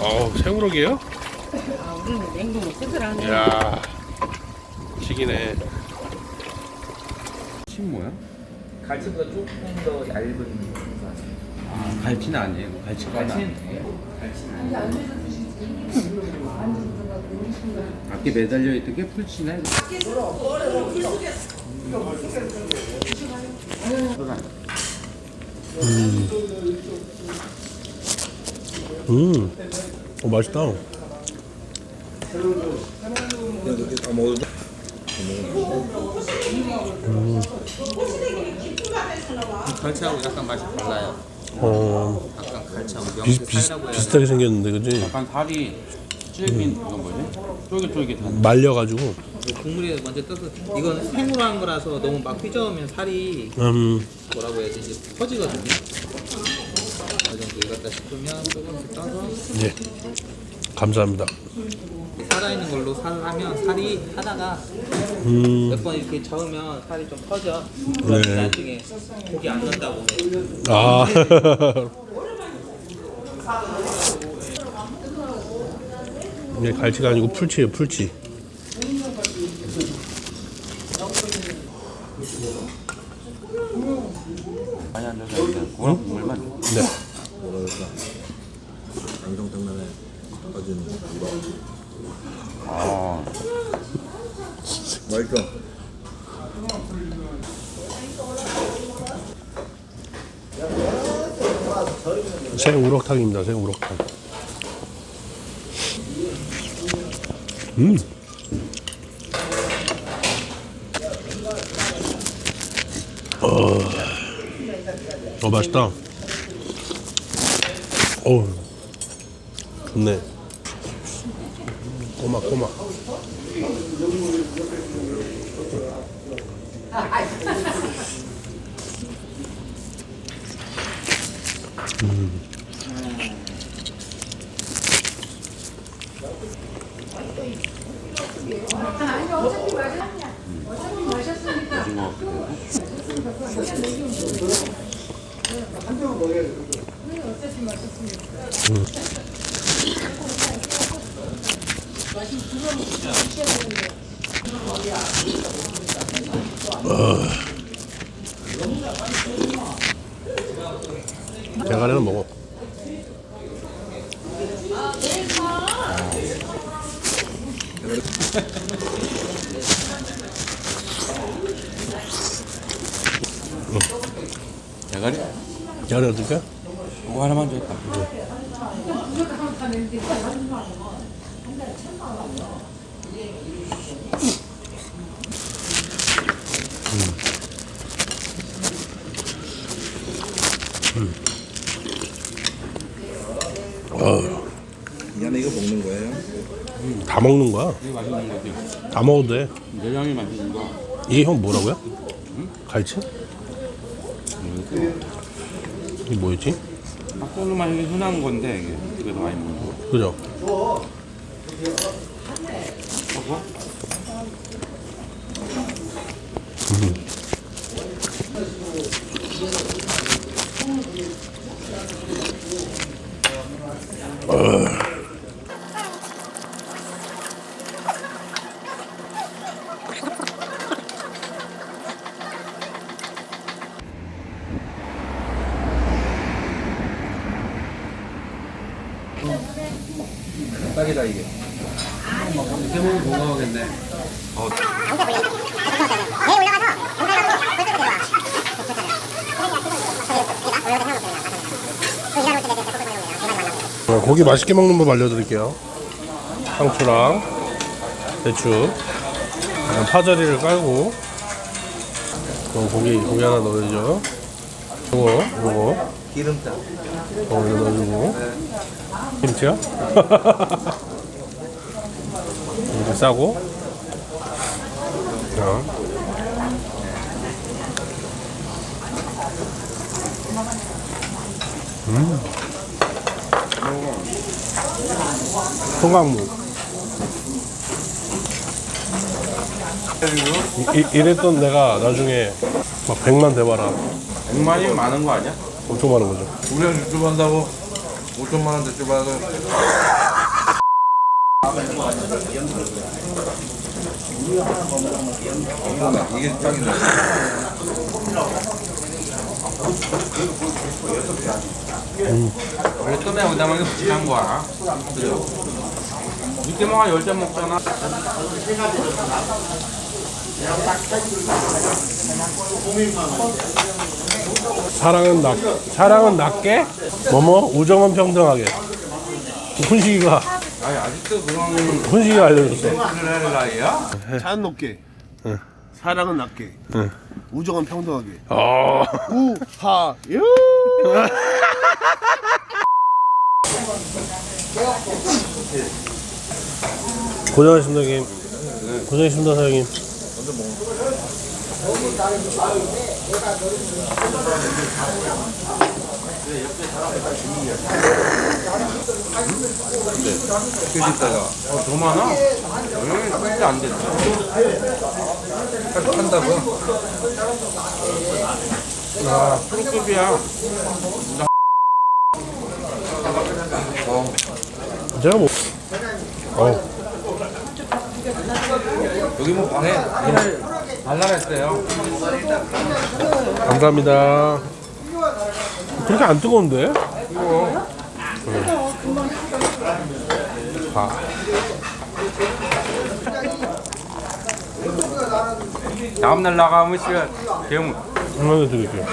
어우, 생우럭이에요? 아, 우리는 냉동을 쓰더라네. 이야, 시기네. 신 뭐야? 갈치보다 조금 더 얇은. 아, 갈치는 아니에요. 갈치가 갈치는 앞에 매달려 있던 게 풀치네. 음, 어, 맛있다. 갈치하고 약간 맛이 달라요. 어, 약간 갈치하고 비, 비, 해야 비슷하게 생겼는데, 그지? 약간 살이 찔긴 그런 거지? 쫄깃쫄깃한. 말려가지고. 국물에 먼저 떠서 이건 생으로 한 거라서 너무 막 휘저으면 살이 음, 뭐라고 해야 되지 퍼지거든요. 그 정도 익었다 싶으면 조금 떠서 예. 감사합니다. 살아있는 걸로 살을 하면 살이 하다가 음, 몇 번 이렇게 저으면 살이 좀 퍼져. 네. 나중에 고기 안 넣는다고. 아. 이게 갈치가 아니고 풀치예요, 풀치. 많이 앉아서 일단 국물만. 네. 양정장난에 터지는 이거 아, 맛있어 생우럭탕입니다, 생우럭탕. 음. 어, 어 맛있다. 어, 좋네. 꼬막 꼬막. 오징어 하고. 대가리는 먹어. 대가리? 대가리 어떨까? 그거 하나만 줘 있다. 이 안에 이거 먹는 거예요? 다 먹는 거야. 이게 맛있는 거지. 다 먹어도 돼. 내장이 맛있는 거. 이게 형 뭐라고요? 갈치? 이게 뭐였지? 닭도루 맛이 흔한 건데 이게 집에서 많이 먹는 거. 그죠? 저거? 딱이다 이게. 어, 고기 맛있게 먹는 법 알려드릴게요. 상추랑 어, 파절이를 깔고 어, 고기 고기 하나 넣어야죠. 요거 요거 기름장. 어, 이거 넣어주고 김치요? 이렇게 싸고 자. 음. 통강무 이, 이, 이랬던 내가 나중에 막 100만 대봐라 100만이면 많은 거 아니야? 엄청 많은 거죠 우리랑 유튜브 한다고 5천만 원 대출 받아서 이거다 이게 딱이네 원래 뜸에 오다만 이거 비싼 거야. 그죠? 늦게 먹어 열대 먹잖아. 사랑은 낮 사랑은 낮게? 뭐뭐? 우정은 평등하게. 훈식이가 아니 아직도 그런 훈식이가 알려줬어. 를할 나이야? 차는 높게. 사랑은 낮게. 응. 우정은 평등하게. 어. 우하유. 고생하셨습니다 형님. 고생하셨습니다 사장님 휴식다가 어, 더 많아? 응, 절대 안 됐어. 한다고요? 야, 프로급이야. 제가 뭐 어, 여기 뭐 방에 발랄했어요. 감사합니다 그렇게 안 뜨거운데? 아, 다음날 나가면 씨가 대형 하나 드릴게요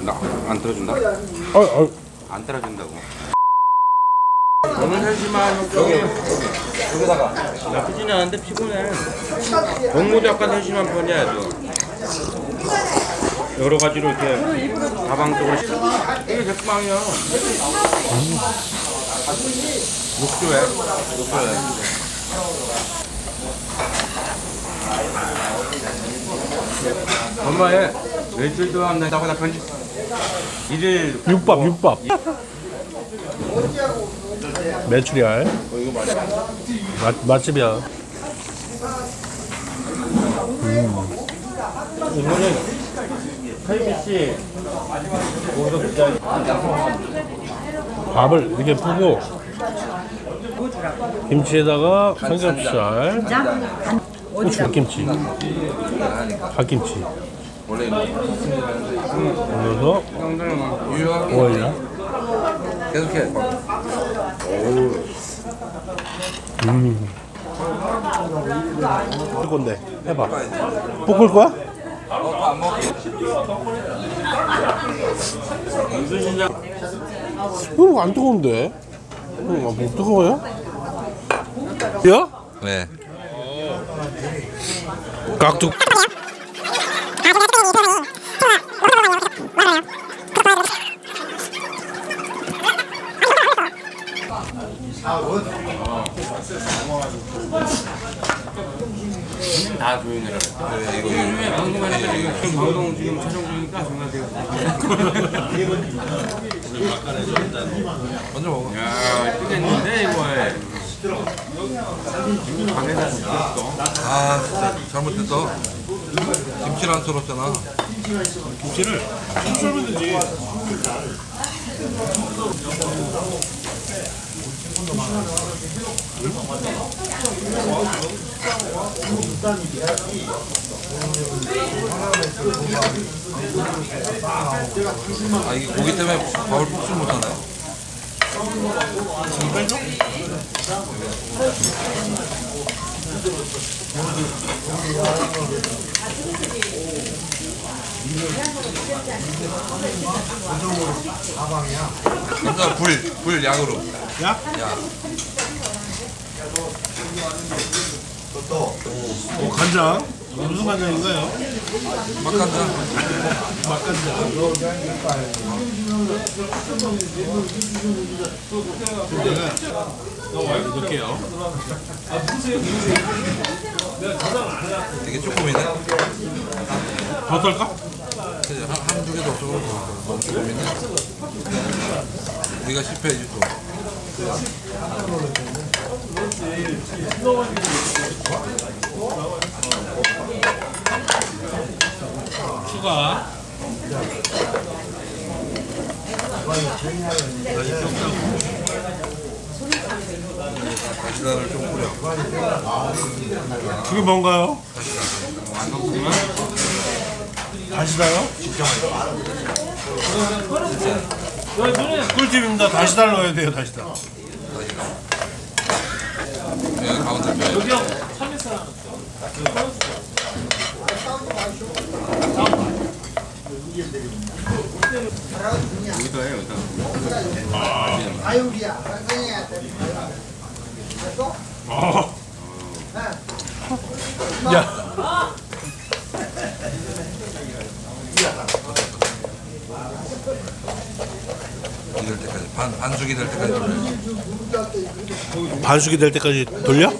나안 들어준다? 아, 아, 안 따라준다고. 오늘 하지만 여기 여기다가 나쁘진 않은데 피곤해. 한심한 편이야, 너. 여러 가지로 이렇게 다방적으로 이게 백방이야. 욕조에 욕조에. 엄마의 외출도 안 된다고 나 편집 일일 육밥 육밥 메추리알. 맛, 맛집이야. 이거는 KBC 밥을 이렇게 푸고 김치에다가 삼겹살 고추 갓김치. 갓김치. 올려서 오일이야 계속해 볶을 건데 해봐 볶을 거야? 이거 안 뜨거운데 응, 아, 뭐 뜨거워요? 야? 네 깍 둑다 조용해라. 그래 이거 요즘에 방송하니까 지금 방송 지금 촬영 중이니까 전화돼요. 먼저 먹어 야 뜨겠는데 이거에. 방에다 죽였어. 아 진짜 잘못했어 김치를 안 썰었잖아 아 이게 고기 때문에 밥을 볶지 못하 네 감사 불, 불 약으로 야? 약오 간장 무슨 간장인가요? 막간장 맛간장 넣을게요 되게 조금이네 더 썰까? 한, 한두 개도 없어 너무 조금이네 네가 실패해 줘 추가. 다시다를 좀 뿌려. 그게 뭔가요? 진 짜 맛있어. 꿀팁입니다. 다시다 넣어야 돼요, 다시다. 여기 가운데 면. 여기다 해 여기다. 어. 야, 반 반숙이 될 때까지 돌려야지. 반숙이 될 때까지 돌려?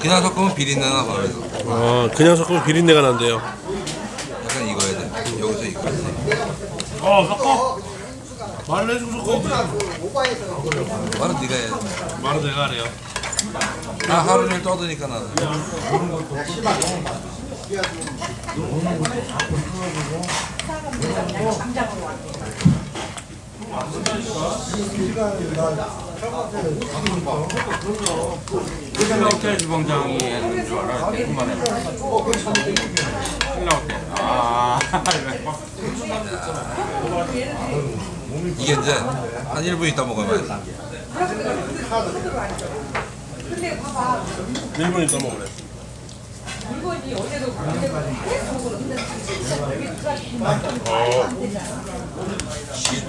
그냥 섞으면 비린내나 봐. 그래서 어, 그냥 섞으면 비린내가 난대요. 약간 익어야 돼. 여기서 익어야 돼. 어, 섞어. 말을 해주고 섞어야지. 말은 네가 해. 말은 내가 하래요. 나 하루 종일 떠드니까 나는. 호텔 주방장이 했는 줄 알아. 그만 해. 신랑 어때? 아. 이게 이제 한 1분 있다 먹으면 맛있어. 1분 있다 먹으래.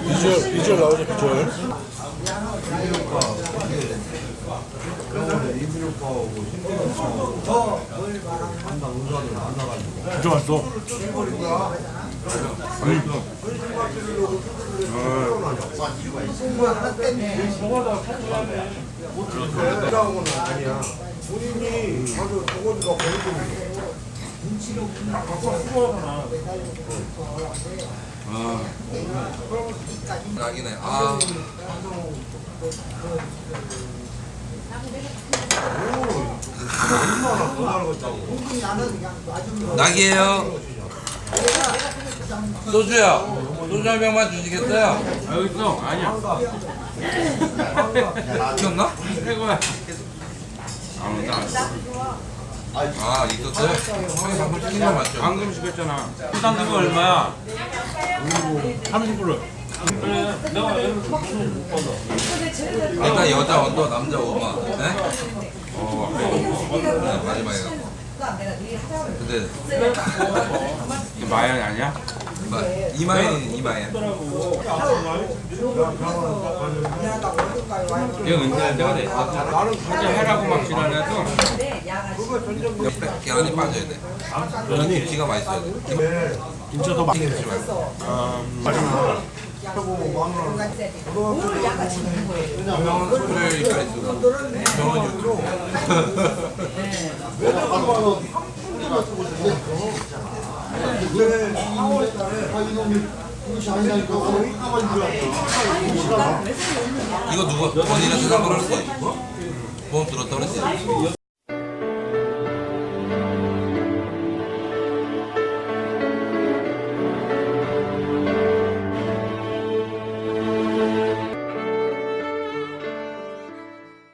비주얼, 비주얼 나오죠, 비주얼. 진짜 맛있어. 낙이네. 아. 낙이에요. 소주요. 소주 한 병만 주시겠어요? 아, 여기 있어. 아니야. 키웠나? 최고야. 아무나. 아, 있었어요? 형이 방금 시킨 거 맞죠? 방금 시켰잖아. 수당 그거 얼마야? 30불을. 일단 여자 언더, 남자 5만. 네? 어, 네, 마지막에. 근데 이게 마연 아니야? 이마엔 이마엔. 이거 은퇴할 때가 됐어. 하자 해라고 막 지랄해도 옆에 계란이 빠져야 돼. 계란이? 김치가 맛있어야 돼. 진짜 더 맛있네. 김치 말고. 명은 소주를 이까지 쓰고 병은 이거 누가 본인한테 산 거를 써? 보험 들었다 그랬지?